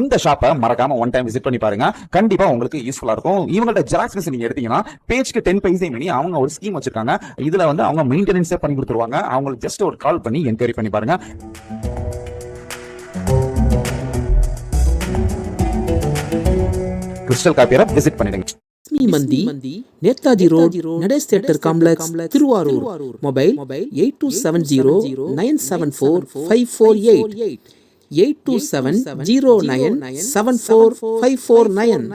இந்த ஷாப்பை மறக்காம ஒன் டைம் விசிட் பண்ணி பாருங்க. கண்டிப்பா உங்களுக்கு யூஸ்ஃபுல்லா இருக்கும். இவங்கள்ட்ட ஜெராக்ஸ் மிஷின் நீங்க எடுத்தீங்கன்னா பேஜ்க்கு டென் பைசே மினி அவங்க ஒரு ஸ்கீம் வச்சிருக்காங்க. இதுல வந்து அவங்க மெயின்டெனன்ஸே பண்ணி கொடுத்துருவாங்க. அவங்களுக்கு ஜஸ்ட் ஒரு கால் பண்ணி என்கொயரி பண்ணி பாருங்க. கிறிஸ்டல் காப்பியரை விசிட் பண்ணிடுங்க. மந்தி Netaji road Natesh theatre complex Thiruvarur. Mobile eight two seven zero nine seven four five four eight eight two seven zero nine seven four five four nine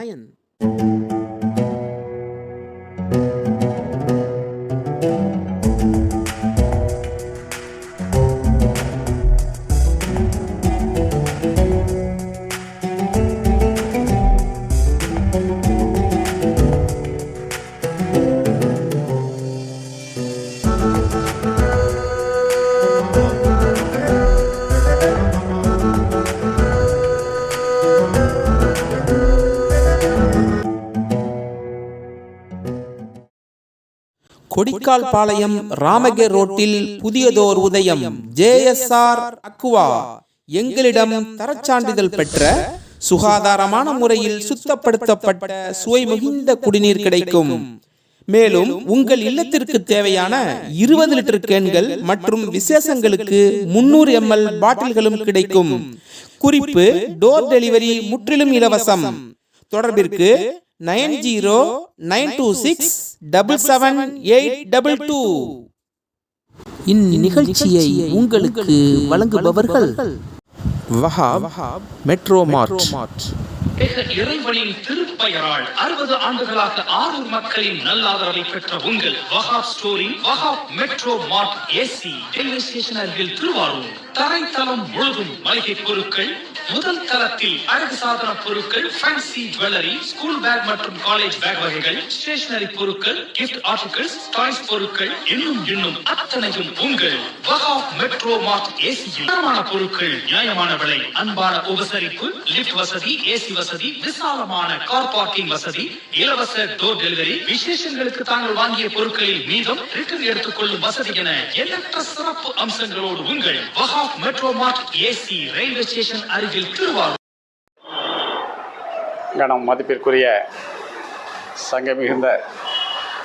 Kodikkal Palayam ராமகர் ரோட்டில் புதியதோர் உதயம் JSR aqua எங்களிடம் தரச்சான்றிதழ் பெற்ற சுகாதாரமான முறையில் சுத்தப்படுத்தப்பட்ட சுவை மிகுந்த குடிநீர் கிடைக்கும். மேலும் உங்கள் இல்லத்திற்கு தேவையான இருபது லிட்டர் கேன்கள் மற்றும் விசேஷங்களுக்கு முன்னூறு எம்எல் பாட்டில்களும் கிடைக்கும். குறிப்பு டோர் டெலிவரி முற்றிலும் இலவசம். தொடர்பிற்கு nine zero nine two six double seven eight double two. இந்நிகழ்ச்சியை உங்களுக்கு வழங்குபவர்கள் வஹாப் மெட்ரோ மார்ட். இறைவனின் திருப்பெயரால் அறுபது ஆண்டுகளாக ஆரூர் மக்களின் நல்லாதரவை பெற்ற உங்கள் Wahab story Wahab Metro Mart AC railway station அருகில் திருவாரூர். தரைத்தளம் முழுதும் மளிகை பொருட்கள் முதல் தளத்தில் அழகு சாதன பொருட்கள் ஃபேன்சி ஜுவல்லரி ஸ்கூல் பேக் மற்றும் காலேஜ் பேக் வகைகள் ஸ்டேஷனரி பொருட்கள் கிஃப்ட் ஆர்டிகல்ஸ் டாய்ஸ் பொருட்கள் இன்னும் இன்னும் அத்தனையும் உங்கள் வஹாப் மெட்ரோ மார்ட் ஏசி தரமான பொருட்கள் நியாயமான விலை அன்பான உபசரிப்பு லிப்ட் வசதி ஏசி வசதி விசாலமான கார் பார்க்கிங் வசதி இலவச டோர் டெலிவரி விசேஷங்களுக்கு தாங்கள் வாங்கிய பொருட்களில் மீதம் ரிட்டர்ன் எடுத்துக்கொள்ளும் வசதி என எண்ணற்ற சிறப்பு அம்சங்களோடு உங்கள் Wahab Metro Mart AC railway station அருகே அருகில் திருவாரூர். கணம் மதிப்பிற்குரிய சங்க மிகுந்த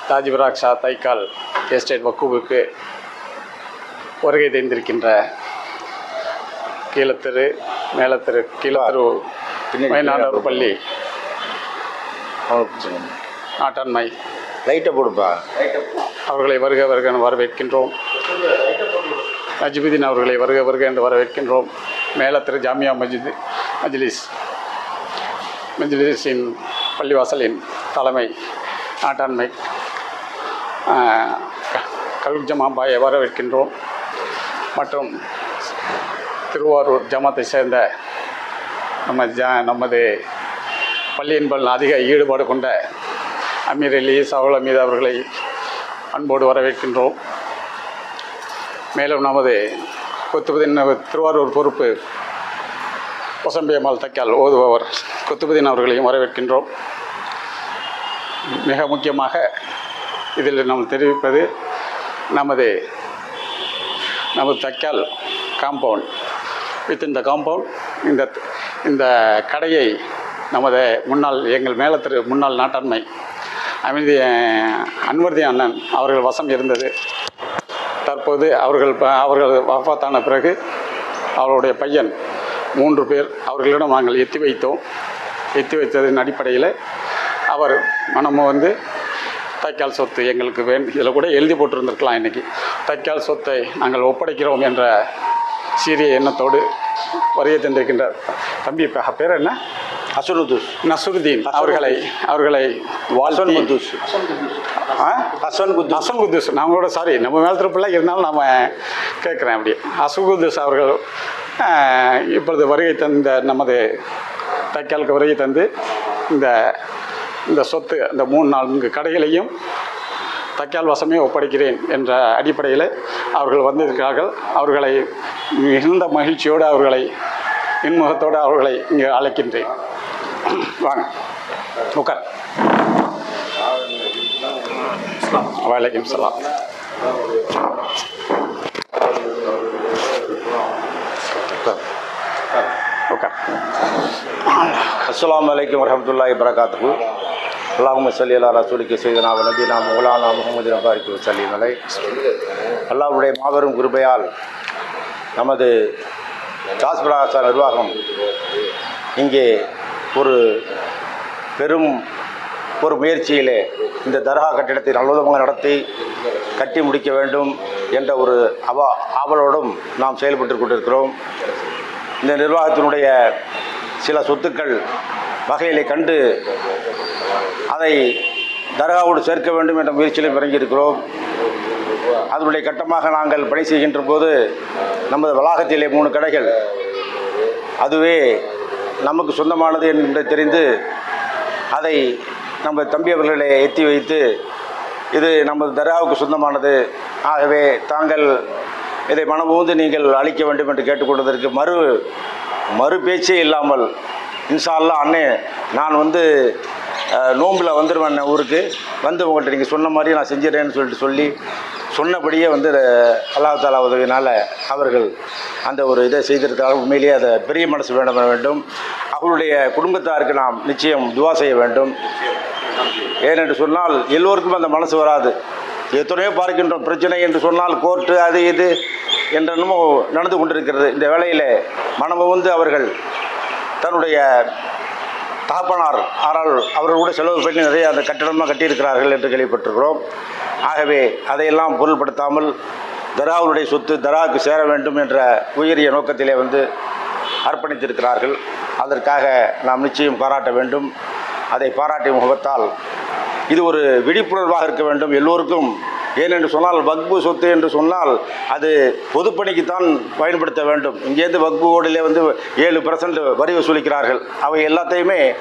தாஜிபராக் ஷா தைக்கால் எஸ்டேட் வக்கூவுக்கு வருகை தெரிந்திருக்கின்ற கீழத்திரு மேலத்திரு கீழத்திரு மைனாடூர் பள்ளி. நாட்டாண்மை. லைட்டை போடுப்பா. அவர்களை வருக வருக என வரவேற்கின்றோம். நஜிபுதீன் அவர்களை வருக வருக என்று வரவேற்கின்றோம். மேலத்திரு ஜாமியா மஜித் மஜ்லிஸ் மஜ்லிஸின் பள்ளிவாசலின் தலைமை நாட்டாண்மை கல்வி ஜமாபாயை வரவேற்கின்றோம். மற்றும் திருவாரூர் ஜமாத்தை சேர்ந்த நம்ம ஜா நமது பள்ளியின்பல் அதிக ஈடுபாடு கொண்ட அமீர் அலி சவுல் அமீத் அவர்களை அன்போடு வரவேற்கின்றோம். மேலும் நமது கொத்துபதின் திருவாரூர் பொறுப்பு ஒசம்பியம்மாள் தக்கால் ஓதுபவர் கொத்துபதின் அவர்களையும் வரவேற்கின்றோம். மிக முக்கியமாக இதில் நாம் தெரிவிப்பது நமது நமது தக்கால் காம்பவுண்ட் வித் இந்த காம்பவுண்ட் இந்த இந்த கடையை நமது முன்னாள் எங்கள் மேலத்திரு முன்னாள் நாட்டாண்மை அமைதி அன்வர்தி அண்ணன் அவர்கள் வசம் இருந்தது. தற்போது அவர்கள் ப- அவர்கள் வஃபாத்தான பிறகு அவருடைய பையன் மூன்று பேர் அவர்களிடம் நாங்கள் எத்தி வைத்தோம். எத்தி வைத்ததின் அடிப்படையில் அவர் மனமும் வந்து தைக்கால் சொத்து எங்களுக்கு வேண்டும் இதில் கூட எழுதி போட்டிருந்திருக்கலாம் இன்றைக்கி தைக்கால் சொத்தை நாங்கள் ஒப்படைக்கிறோம் என்ற சீரிய எண்ணத்தோடு வருகை தந்திருக்கின்றார். தம்பி பேர் என்ன? ஹசனுதுஸ். நசுருதீன் அவர்களை அவர்களை வாழ்த்தி ஹசன் குத்தூஸ் ஆ? ஹசன் குத்தூஸ் கூட சாரி நம்ம மேல் திருப்பில் இருந்தாலும் நம்ம கேட்குறேன் அப்படி அசல் குத்தூஸ் அவர்கள் இப்பொழுது வருகை தந்த நமது தைக்காலுக்கு வருகை தந்து இந்த இந்த சொத்து இந்த மூணு நான்கு கடைகளையும் தைக்கால் வசமே ஒப்படைக்கிறேன் என்ற அடிப்படையில் அவர்கள் வந்திருக்கிறார்கள். அவர்களை மிகுந்த மகிழ்ச்சியோடு அவர்களை இன்முகத்தோடு அவர்களை இங்கே அழைக்கின்றேன். வாங்க. உட்கார். வலைக்கம் சலாம். உட்கார். அஸ்ஸலாமு அலைக்கும் வரஹ்மத்துல்லாஹி வரகாத்துஹு அல்லாஹும்ம ஸல்லி அலா ரசூலிக்கு செய்தனா நபினா மௌலானா முகமது நபாரிக்கு சல்லீம் அலை. அல்லாஹ்வுடைய மாபெரும் கிருபையால் நமது ஜாஸ்பிராசா நிர்வாகம் இங்கே ஒரு பெரும் ஒரு முயற்சியிலே இந்த தர்கா கட்டிடத்தை நல்லவிதமாக நடத்தி கட்டி முடிக்க வேண்டும் என்ற ஒரு அவ ஆவலோடும் நாம் செயல்பட்டு கொண்டிருக்கிறோம். இந்த நிர்வாகத்தினுடைய சில சொத்துக்கள் வகையிலே கண்டு அதை தர்காவோடு சேர்க்க வேண்டும் என்ற முயற்சியிலும் இறங்கியிருக்கிறோம். அதனுடைய கட்டமாக நாங்கள் பணி செய்கின்ற போது நமது வளாகத்திலே மூணு கடைகள். அதுவே நமக்கு சொந்தமானது என்று தெரிந்து அதை நம்ம தம்பி அவர்களை எத்தி வைத்து இது நமது தர்காவுக்கு சொந்தமானது. ஆகவே தாங்கள் இதை மனபூந்து நீங்கள் அளிக்க வேண்டும் என்று கேட்டுக்கொண்டதற்கு மறு மறு பேச்சே இல்லாமல் இன்ஷா அண்ணே நான் வந்து நோம்பில் வந்துடுவேன் ஊருக்கு. வந்து உங்கள்கிட்ட நீங்கள் சொன்ன மாதிரி நான் செஞ்சிடறேன்னு சொல்லிட்டு சொல்லி சொன்னபடியே வந்து அல்லாஹ் தாலா உதவினால் அவர்கள் அந்த ஒரு இதை செய்திருக்கிறார்கள். உண்மையிலேயே அதை பெரிய மனசு வேண்டும் வேண்டும். அவருடைய குடும்பத்தாருக்கு நாம் நிச்சயம் துவா செய்ய வேண்டும். ஏனென்று சொன்னால் எல்லோருக்கும் அந்த மனசு வராது. எத்தனையோ பார்க்கின்றோம் பிரச்சனை என்று சொன்னால் கோர்ட்டு அது இது என்றென்னமோ நடந்து கொண்டிருக்கிறது. இந்த வேளையில் மனம் வந்து அவர்கள் தன்னுடைய தகப்பனார் ஆனால் அவர்கள் கூட செலவு பண்ணி நிறைய அந்த கட்டிடமாக கட்டியிருக்கிறார்கள் என்று கேள்விப்பட்டிருக்கிறோம். ஆகவே அதையெல்லாம் பொருள்படுத்தாமல் தராவுடைய சொத்து தராவுக்கு சேர வேண்டும் என்ற உயரிய நோக்கத்திலே வந்து அர்ப்பணித்திருக்கிறார்கள். அதற்காக நாம் நிச்சயம் பாராட்ட வேண்டும். அதை பாராட்டிய முகத்தால் இது ஒரு விழிப்புணர்வாக இருக்க வேண்டும். எல்லோருக்கும் ஏனென்று சொன்னால் வக்பு சொத்து என்று சொன்னால் அது பொதுப்பணிக்குத்தான் பயன்படுத்த வேண்டும். இங்கேருந்து வக்பு ஓடிலே வந்து ஏழு பர்சன்ட் வரி வசூலிக்கிறார்கள். அவை எல்லாத்தையுமே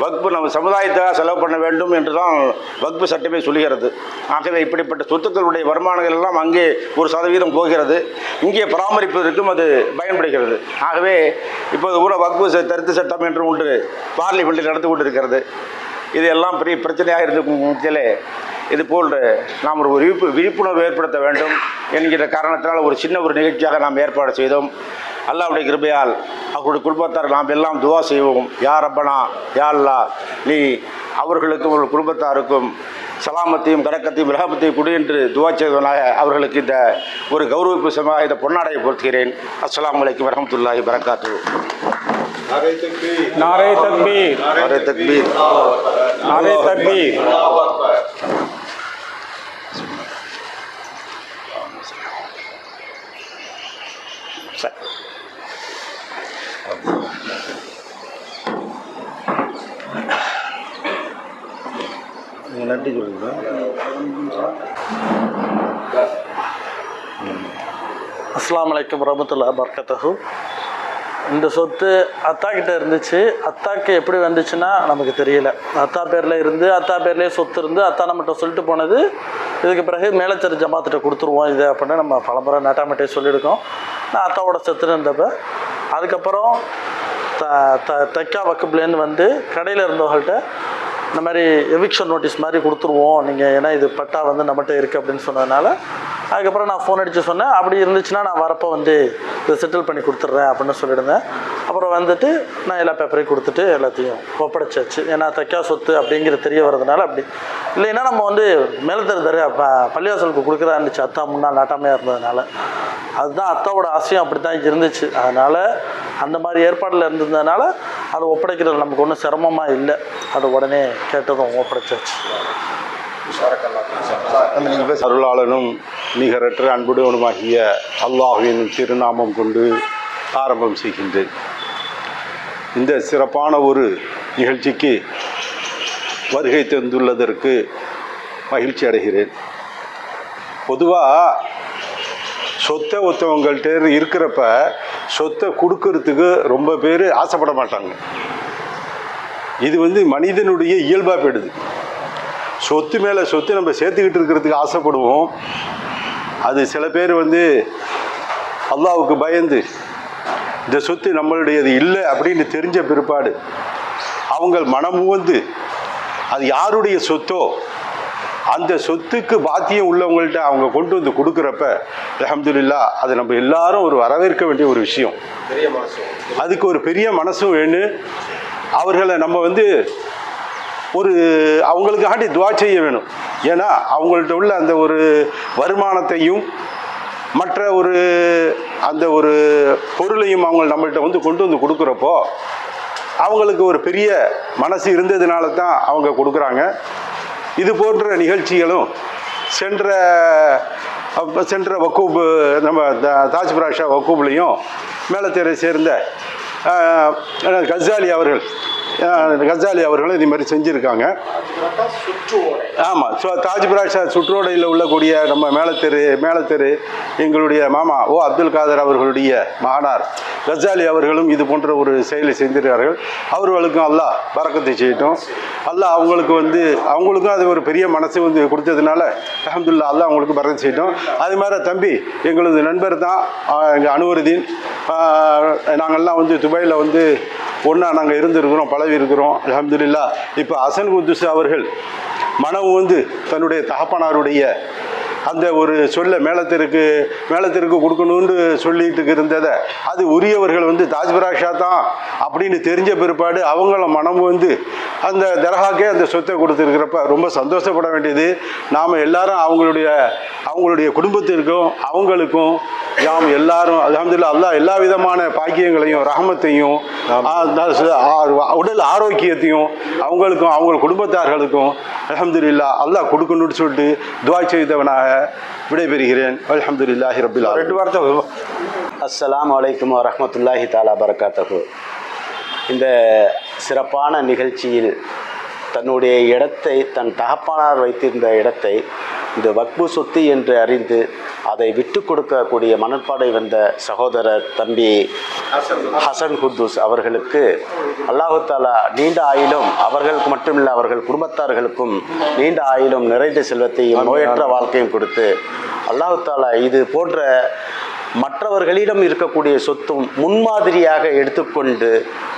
வக்பு நம்ம சமுதாயத்துக்காக செலவு பண்ண வேண்டும் என்று தான் வக்பு சட்டமே சொல்கிறது ஆகவே இப்படிப்பட்ட சொத்துக்களுடைய வருமானங்கள் எல்லாம் அங்கே ஒரு சதவீதம் போகிறது. இங்கே பராமரிப்பதற்கும் அது பயன்படுகிறது. ஆகவே இப்போது கூட வக்பு ச- சட்டம் என்று ஒன்று பார்லிமெண்ட்டில் நடந்து கொண்டிருக்கிறது. இது எல்லாம் பெரிய பிரச்சனையாக இருக்கும் இது போன்று நாம் ஒரு விழிப்பு விழிப்புணர்வு ஏற்படுத்த வேண்டும் என்கிற காரணத்தினால் ஒரு சின்ன ஒரு நிகழ்ச்சியாக நாம் ஏற்பாடு செய்தோம். அல்லாவுடைய கிருபையால் அவர்களுடைய குடும்பத்தார் நாம் எல்லாம் துவா செய்வோம். யா ரப்பனா யா அல்லா நீ அவர்களுக்கும் ஒரு குடும்பத்தாருக்கும் சலாமத்தையும் கடக்கத்தையும் ரகமத்தையும் கொடு என்று துவா செய்தவனாக அவர்களுக்கு இந்த ஒரு கௌரவிப்பு சமமாக இந்த பொன்னாடையை பொறுத்துகிறேன் அஸ்ஸலாமு அலைக்கும் வரஹமத்துல்லாஹி வரகாத்து நாரே தக்பீர். நாரே தக்பீர். நாரே தக்பீர் சரி நீங்கள் நன்றி சொல்லுங்க அஸ்ஸலாமு அலைக்கும் வரமத்துல்லா பர்கத்தஹு இந்த சொத்து அத்தா கிட்ட இருந்துச்சு. அத்தாக்கு எப்படி வந்துச்சுன்னா நமக்கு தெரியல. அத்தா பேரில் இருந்து அத்தா பேர்லேயே சொத்து இருந்து அத்தா நம்மகிட்ட சொல்லிட்டு போனது இதுக்கு பிறகு மேலச்சரி ஜமாத்திட்ட கொடுத்துருவோம் இது அப்படின்னு நம்ம பலமுறை நட்டாமட்டே சொல்லியிருக்கோம். நான் அத்தாவோட செத்துன்னு இருந்தப்ப அதுக்கப்புறம் த த தைக்கா வக்குப்லேருந்து வந்து கடையில் இருந்தவங்கள்ட்ட இந்த மாதிரி எவிக்ஷன் நோட்டீஸ் மாதிரி கொடுத்துருவோம். நீங்கள் ஏன்னா இது பட்டா வந்து நம்மகிட்ட இருக்குது அப்படின்னு சொன்னதுனால அதுக்கப்புறம் நான் ஃபோன் அடித்து சொன்னேன். அப்படி இருந்துச்சுன்னா நான் வரப்போ வந்து இதை செட்டில் பண்ணி கொடுத்துட்றேன் அப்படின்னு சொல்லியிருந்தேன். அப்புறம் வந்துட்டு நான் எல்லா பேப்பரையும் கொடுத்துட்டு எல்லாத்தையும் ஒப்படைச்சாச்சு. ஏன்னா தைக்கா சொத்து அப்படிங்கிற தெரிய வர்றதுனால அப்படி. இல்லைன்னா நம்ம வந்து மேலத்தர தர பள்ளிவாசலுக்கு கொடுக்குறா இருந்துச்சு அத்தா முன்னாள் நாட்டாமையாக இருந்ததுனால. அதுதான் அத்தாவோட ஆசையும் அப்படி தான் இருந்துச்சு. அதனால் அந்த மாதிரி ஏற்பாடில் இருந்ததுனால அதை ஒப்படைக்கிறது நமக்கு ஒன்றும் சிரமமாக இல்லை. அது உடனே கேட்டதும் ஒப்படைச்சாச்சு அருளாளனும் நிகரற்ற அன்புடையவனுமாகிய அல்லாஹுவின் திருநாமம் கொண்டு ஆரம்பம் செய்கின்றேன். இந்த சிறப்பான ஒரு நிகழ்ச்சிக்கு வருகை தந்துள்ளதற்கு மகிழ்ச்சி அடைகிறேன். பொதுவாக சொத்தை ஒருத்தவங்கள்ட்ட இருக்கிறப்ப சொத்தை கொடுக்கறதுக்கு ரொம்ப பேர் ஆசைப்பட மாட்டாங்க. இது வந்து மனிதனுடைய இயல்பாக போயிடுது. சொத்து மேலே சொத்து நம்ம சேர்த்துக்கிட்டு இருக்கிறதுக்கு ஆசைப்படுவோம். அது சில பேர் வந்து அல்லாவுக்கு பயந்து இந்த சொத்து நம்மளுடையது இல்லை அப்படின்னு தெரிஞ்ச பிற்பாடு அவங்க மனமுவந்து அது யாருடைய சொத்தோ அந்த சொத்துக்கு பாத்தியம் உள்ளவங்கள்ட்ட அவங்க கொண்டு வந்து கொடுக்குறப்ப அல்ஹம்துலில்லா அது நம்ம எல்லாரும் ஒரு வரவேற்க வேண்டிய ஒரு விஷயம். அதுக்கு ஒரு பெரிய மனசும் வேணும் அவர்களை நம்ம வந்து ஒரு அவங்களுக்காண்டி துவா செய்ய வேணும். ஏன்னா அவங்கள்ட்ட உள்ள அந்த ஒரு வருமானத்தையும் மற்ற ஒரு அந்த ஒரு பொருளையும் அவங்க நம்மள்ட்ட வந்து கொண்டு வந்து கொடுக்குறப்போ அவங்களுக்கு ஒரு பெரிய மனசு இருந்ததுனால தான் அவங்க கொடுக்குறாங்க. இது போன்ற நிகழ்ச்சிகளும் சென்ற சென்ற வக்கூப்பு நம்ம த- தாஜ் பிராஷா வக்கூப்லேயும் மேலத்தேரை சேர்ந்த கசாலி அவர்கள் கஜாலி அவர்களும் இது மாதிரி செஞ்சுருக்காங்க. ஆமாம் ஸோ தாஜ் பிராஷா சுற்றோடையில் உள்ளக்கூடிய நம்ம மேலத்தெரு மேலத்தெரு எங்களுடைய மாமா ஓ அப்துல் காதர் அவர்களுடைய மகனார் கஜாலி அவர்களும் இது போன்ற ஒரு செயலை செஞ்சிருக்கார்கள் அவர்களுக்கும் அல்லாஹ் பறக்கத்தை செய்யட்டும். அல்லாஹ் அவங்களுக்கு வந்து அவங்களுக்கும் அது ஒரு பெரிய மனசு வந்து கொடுத்ததுனால அஹமதுல்லா அல்லாஹ் அவங்களுக்கு பறக்கத்தை செய்யட்டும். அது மாதிரி தம்பி எங்களது நண்பர் தான் எங்கள் அனுவருதீன். நாங்கள்லாம் வந்து துபாயில் வந்து ஒன்றா நாங்கள் இருந்திருக்கிறோம் பழவி இருக்கிறோம் அலமதுல்லா இப்போ அசன் குத்துஸ் அவர்கள் மனம் வந்து தன்னுடைய தகப்பனாருடைய அந்த ஒரு சொல்ல மேலத்திற்கு மேலத்திற்கு கொடுக்கணும்னு சொல்லிட்டு இருந்ததை அது உரியவர்கள் வந்து தாஜ்பராஷா தான் அப்படின்னு தெரிஞ்ச பிற்பாடு அவங்கள மனம் வந்து அந்த தர்காக்கே அந்த சொத்தை கொடுத்துருக்கிறப்ப ரொம்ப சந்தோஷப்பட வேண்டியது. நாம் எல்லாரும் அவங்களுடைய அவங்களுடைய குடும்பத்திற்கும் அவங்களுக்கும் யாம் எல்லாரும் அல்ஹம்துலில்லாஹ் அல்லாஹ் எல்லா விதமான பாக்கியங்களையும் ஆ, உடல் ஆரோக்கியத்தையும் அவங்களுக்கும் அவங்க குடும்பத்தார்களுக்கும் அல்ஹம்துலில்லாஹ் அல்லாஹ் கொடுக்கணும்னு சொல்லிட்டு துவா செய்தவனாக விடைபெறுகிறேன். அல்ஹம்துலில்லாஹி ரபில் ரெண்டு வார்த்தை அஸ்ஸலாமு அலைக்கும் வரஹ்மத்துல்லாஹி தாலா பரக்காத்தஹு. இந்த சிறப்பான நிகழ்ச்சியில் தன்னுடைய இடத்தை தன் தகப்பனார் வைத்திருந்த இடத்தை இந்த வக்பு சொத்து என்று அறிந்து அதை விட்டு கொடுக்கக்கூடிய மனப்பாடை வந்த சகோதரர் தம்பி ஹசன் குத்தூஸ் அவர்களுக்கு அல்லாஹு தாலா நீண்ட ஆயிலும் அவர்களுக்கு மட்டுமில்லை அவர்கள் குடும்பத்தார்களுக்கும் நீண்ட ஆயிலும் நிறைந்த செல்வத்தையும் நோயற்ற வாழ்க்கையும் கொடுத்து அல்லாஹு தாலா இது போன்ற மற்றவர்களிடம் இருக்கக்கூடிய சொத்தும் முன்மாதிரியாக எடுத்துக்கொண்டு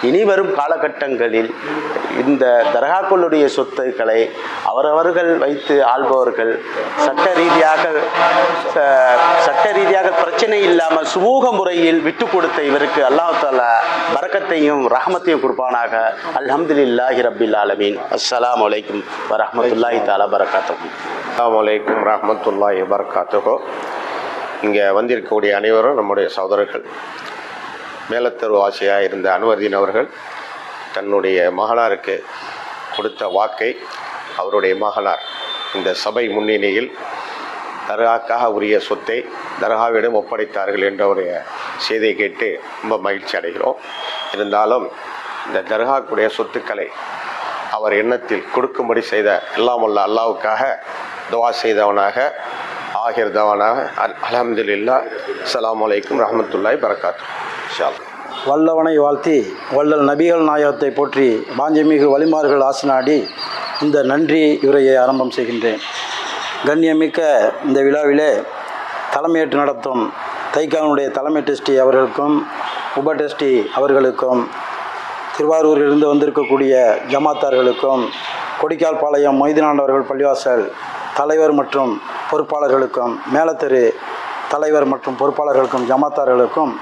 இனி வரும் காலகட்டங்களில் இந்த தர்காக்களுடைய சொத்துக்களை அவரவர்கள் வைத்து ஆள்பவர்கள் சட்ட ரீதியாக சட்ட ரீதியாக பிரச்சனை இல்லாமல் சுமூக முறையில் விட்டு கொடுத்த இவருக்கு அல்லாஹ் பறக்கத்தையும் ரஹமத்தையும் கொடுப்பானாக. அல்ஹம்துலில்லாஹி ரபில் ஆலமீன். அஸ்லாம் வலைக்கும் வரமத்துல்லாஹி தாலா பரக்காத்துஹு. அஸ்ஸலாமு அலைக்கும் ரஹ்மத்துல்லாஹி வபரகாத்துஹு இங்கே வந்திருக்கக்கூடிய அனைவரும் நம்முடைய சகோதரர்கள். மேலத்தரு ஆசையாக இருந்த அனுவர்தீன் அவர்கள் தன்னுடைய மகளாருக்கு கொடுத்த வாக்கை அவருடைய மகளார் இந்த சபை முன்னணியில் தர்காக்காக உரிய சொத்தை தர்காவிடம் ஒப்படைத்தார்கள் என்றவுடைய செய்தியை கேட்டு ரொம்ப மகிழ்ச்சி அடைகிறோம். இருந்தாலும் இந்த தர்காக்குடைய சொத்துக்களை அவர் எண்ணத்தில் கொடுக்கும்படி செய்த எல்லாமல்ல அல்லாவுக்காக துவா செய்தவனாக ஆகிருந்தவனாக அல் அலமதுல்லா அலாம் வலைக்கம் ரஹமத்துல்லாய் பரகாத்து வல்லவனை வாழ்த்தி வள்ளல் நபிகள் நாயகத்தை போற்றி வாஞ்சமிகு வழிமார்கள் ஆசனாடி இந்த நன்றி உரையை ஆரம்பம் செய்கின்றேன். கண்ணியமிக்க இந்த விழாவிலே தலைமையேற்று நடத்தும் தைக்கானுடைய தலைமை டெஸ்டி அவர்களுக்கும் உப டெஸ்டி அவர்களுக்கும் திருவாரூரிலிருந்து வந்திருக்கக்கூடிய ஜமாத்தார்களுக்கும் கொடிக்கால் பாளையம் மொய்தினாண்டவர்கள் பள்ளிவாசல் தலைவர் மற்றும் பொறுப்பாளர்களுக்கும் மேலத்தெரு தலைவர் மற்றும் பொறுப்பாளர்களுக்கும் ஜமாத்தார்களுக்கும்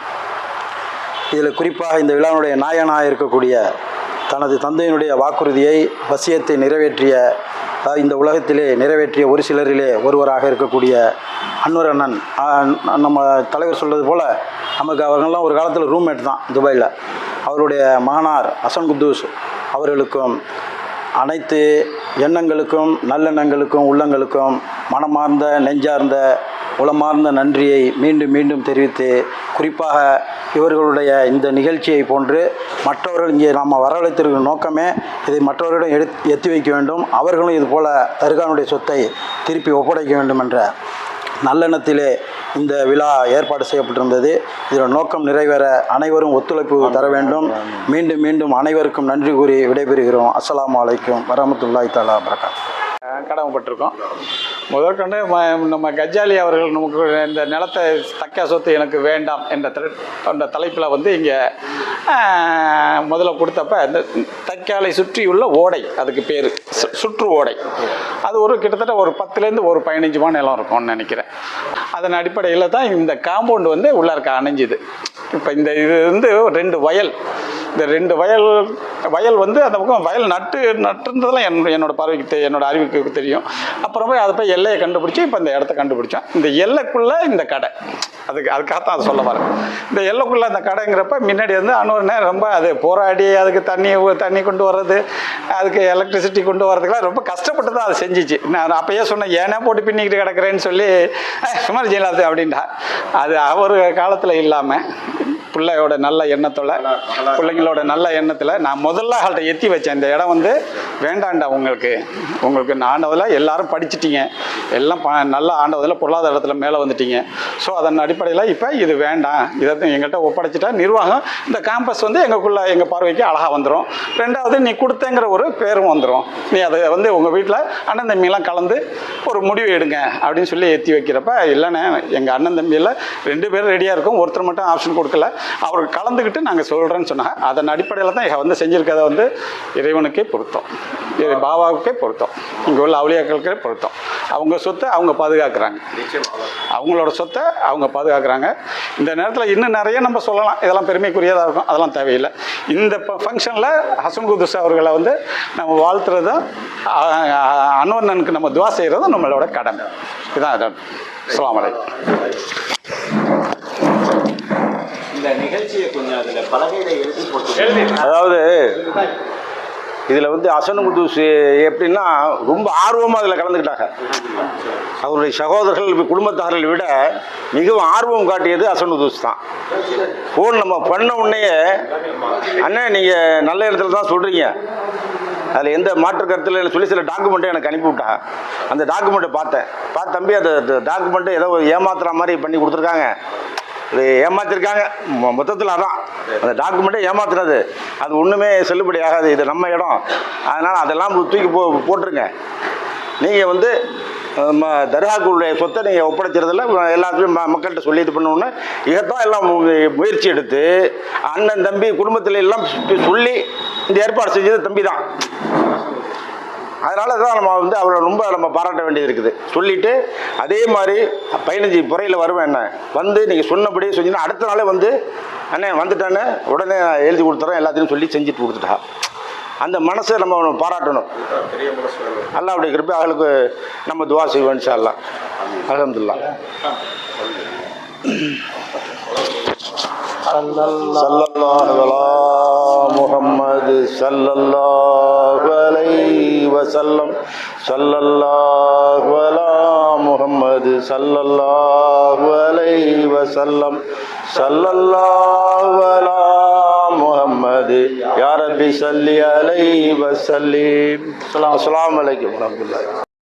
இதில் குறிப்பாக இந்த விழாவினுடைய நாயனாக இருக்கக்கூடிய தனது தந்தையினுடைய வாக்குறுதியை வசியத்தை நிறைவேற்றிய இந்த உலகத்திலே நிறைவேற்றிய ஒரு சிலரிலே ஒருவராக இருக்கக்கூடிய அன்வர் அண்ணன். நம்ம தலைவர் சொல்கிறது போல் நமக்கு அவர்கள்லாம் ஒரு காலத்தில் ரூம்மேட் தான் துபாயில். அவருடைய மகனார் அசன் குத்தூஸ் அவர்களுக்கும் அனைத்து எண்ணங்களுக்கும் நல்லெண்ணங்களுக்கும் உள்ளங்களுக்கும் மனமார்ந்த நெஞ்சார்ந்த உளமார்ந்த நன்றியை மீண்டும் மீண்டும் தெரிவித்து குறிப்பாக இவர்களுடைய இந்த நிகழ்ச்சியை போன்று மற்றவர்கள் இங்கே நாம் வரவழைத்திருக்கிற நோக்கமே இதை மற்றவர்களிடம் எடுத்து எத்தி வைக்க வேண்டும். அவர்களும் இதுபோல் தருகானுடைய சொத்தை திருப்பி ஒப்படைக்க வேண்டும் என்ற நல்லெண்ணத்திலே இந்த விழா ஏற்பாடு செய்யப்பட்டிருந்தது. இதன் நோக்கம் நிறைவேற அனைவரும் ஒத்துழைப்பு தர வேண்டும். மீண்டும் மீண்டும் அனைவருக்கும் நன்றி கூறி விடைபெறுகிறோம். அஸ்லாம் அலைக்கும் வரமத்துல்லாய் தாலா வரகாத் கடமைப்பட்டிருக்கோம். முதற்கொண்டு நம்ம கஜாலி அவர்கள் நமக்கு இந்த நிலத்தை தக்க சொத்து எனக்கு வேண்டாம் என்ற என்ற தலைப்பில் வந்து இங்கே முதல்ல கொடுத்தப்ப இந்த தக்காலை சுற்றியுள்ள ஓடை அதுக்கு பேர். சுற்று ஓடை. அது ஒரு கிட்டத்தட்ட ஒரு பத்துலேருந்து ஒரு பதினஞ்சு மா நிலம் இருக்கும்னு நினைக்கிறேன். அதன் அடிப்படையில் தான் இந்த காம்பவுண்டு வந்து உள்ளார்க்க அணைஞ்சுது. இப்போ இந்த இது வந்து ரெண்டு வயல். இந்த ரெண்டு வயல் வயல் வந்து அந்த பக்கம் வயல் நட்டு நட்டுன்றதெல்லாம் என் என்னோட பார்வைக்கு தெ- என்னோடய அறிவுக்கு தெரியும். அப்புறம் போய் அதை போய் எல்லையை கண்டுபிடிச்சி இப்போ இந்த இடத்த கண்டுபிடிச்சோம். இந்த எல்லைக்குள்ளே இந்த கடை. அதுக்கு அதுக்காகத்தான் அதை சொல்ல வரேன். இந்த எல்லைக்குள்ளே அந்த கடைங்கிறப்ப முன்னாடி வந்து அன்னொரு ரொம்ப அது போராடி அதுக்கு தண்ணி தண்ணி கொண்டு வர்றது அதுக்கு எலக்ட்ரிசிட்டி கொண்டு வரதுக்குலாம் ரொம்ப கஷ்டப்பட்டு தான் அதை செஞ்சிச்சு. நான் அப்பயே சொன்னேன் ஏன்னா போட்டு பின்னிக்கிட்டு கிடக்குறேன்னு சொல்லி சுமார் ஜெயலலிதா அப்படின்டா அது அவர் காலத்தில் இல்லாமல் பிள்ளையோட நல்ல எண்ணத்தோட பிள்ளைங்களோட நல்ல எண்ணத்தில் நான் முதல்ல அவள்கிட்ட எத்தி வச்சேன். இந்த இடம் வந்து வேண்டாண்டா உங்களுக்கு. உங்களுக்கு நான் ஆண்டதில் எல்லாரும் படிச்சிட்டீங்க. எல்லாம் ப நல்ல ஆண்டதில் பொருளாதாரத்தில் மேலே வந்துட்டீங்க. ஸோ அதன் அடிப்படையில் இப்போ இது வேண்டாம். இதை எங்கள்கிட்ட ஒப்படைச்சிட்டா நிர்வாகம் இந்த கேம்பஸ் வந்து எங்களுக்குள்ள எங்கள் பார்வைக்கு அழகாக வந்துடும் ரெண்டாவது நீ கொடுத்தேங்கிற ஒரு பேரும் வந்துடும் நீ அதை வந்து உங்கள் வீட்டில் அண்ணன் தம்பிலாம் கலந்து ஒரு முடிவு எடுங்க அப்படின்னு சொல்லி ஏற்றி வைக்கிறப்ப இல்லைண்ணே எங்கள் அண்ணன் தம்பியில் ரெண்டு பேரும் ரெடியாக இருக்கும். ஒருத்தர் மட்டும் ஆப்ஷன் கொடுக்கல. அவர் கலந்துக்கிட்டு நாங்கள் சொல்கிறேன்னு சொன்னாங்க. அதன் அடிப்படையில் தான் வந்து செஞ்சுருக்கதை வந்து இறைவனுக்கே பொருத்தம். இது பாபாவுக்கே பொருத்தம். இங்கே உள்ள அவளியாக்களுக்கே பொருத்தம். அவங்க சொத்தை அவங்க பாதுகாக்கிறாங்க. அவங்களோட சொத்தை அவங்க பாதுகாக்கிறாங்க. இந்த நேரத்தில் இன்னும் நிறைய நம்ம சொல்லலாம். இதெல்லாம் பெருமைக்குரியதாக இருக்கும். அதெல்லாம் தேவையில்லை. இந்த ஃபங்க்ஷனில் ஹசன் அவர்களை வந்து நம்ம வாழ்த்துறதும் அன்வர்ணனுக்கு நம்ம துவா செய்கிறதும் நம்மளோட கடமை. இதுதான் அதான் அஸ்ஸலாமு இந்த நிகழ்ச்சியை கொஞ்சம் அதில் பலகையில் எழுதி போட்டு அதாவது இதில் வந்து அசனுகுதூஸ் எப்படின்னா ரொம்ப ஆர்வமாக அதில் கலந்துக்கிட்டாங்க. அவருடைய சகோதரர்கள் குடும்பத்தார்கள் விட மிகவும் ஆர்வம் காட்டியது அசனுதூஸ் தான். ஃபோன் நம்ம பண்ண உடனேயே அண்ணே நீங்கள் நல்ல இடத்துல தான் சொல்கிறீங்க அதில் எந்த மாற்று கருத்தில் சொல்லி சில டாக்குமெண்ட்டை எனக்கு அனுப்பிவிட்டாங்க அந்த டாக்குமெண்ட்டை பார்த்தேன். பார்த்து தம்பி அந்த டாக்குமெண்ட்டை ஏதோ ஏமாத்துற மாதிரி பண்ணி கொடுத்துருக்காங்க. இது ஏமாத்திருக்காங்க. மொ- மொத்தத்தில் அதான். அந்த டாக்குமெண்ட்டை ஏமாத்துனது அது ஒன்றுமே செல்லுபடி ஆகாது. இது நம்ம இடம். அதனால் அதெல்லாம் தூக்கி போ போட்டுருங்க. நீங்கள் வந்து நம்ம தர்காக்குடைய சொத்தை நீங்கள் ஒப்படைச்சிறதில்ல எல்லாத்தையும் ம- மக்கள்கிட்ட சொல்லி இது பண்ணணுன்னு இதைத்தான் எல்லாம் முயற்சி எடுத்து அண்ணன் தம்பி குடும்பத்தில் எல்லாம் சொல்லி இந்த ஏற்பாடு செஞ்சது தம்பி தான் அதனால தான் நம்ம வந்து அவரை ரொம்ப நம்ம பாராட்ட வேண்டியது இருக்குது. சொல்லிட்டு அதே மாதிரி பதினஞ்சு புறையில் வருவேன் என்ன வந்து நீங்கள் சொன்னபடியே செஞ்சீங்கன்னா அடுத்த நாளே வந்து அண்ணே வந்துட்டானே உடனே நான் எழுதி கொடுத்துறேன் எல்லாத்தையும் சொல்லி செஞ்சுட்டு கொடுத்துட்டா. அந்த மனசை நம்ம பாராட்டணும். அல்லாவுடைய கிருப்பி அவளுக்கு நம்ம துவா செய்வோம் சார்லாம் அல்லாஹ் அல்ஹம்துலில்லாஹ் சல்லல்லாஹு அலா முஹம்மது சல்லல்லாஹு அலைஹி வசல்லம் சல்லல்லாஹு அலா முஹம்மது சல்லல்லாஹு அலைஹி வஸல்லம் சல்லல்லாஹு அலா முஹம்மது யா ரப்பி ஸல்லி அலைஹி வஸல்லிம் அஸ்ஸலாமு அலைக்கும் வரஹ்மத்துல்லாஹி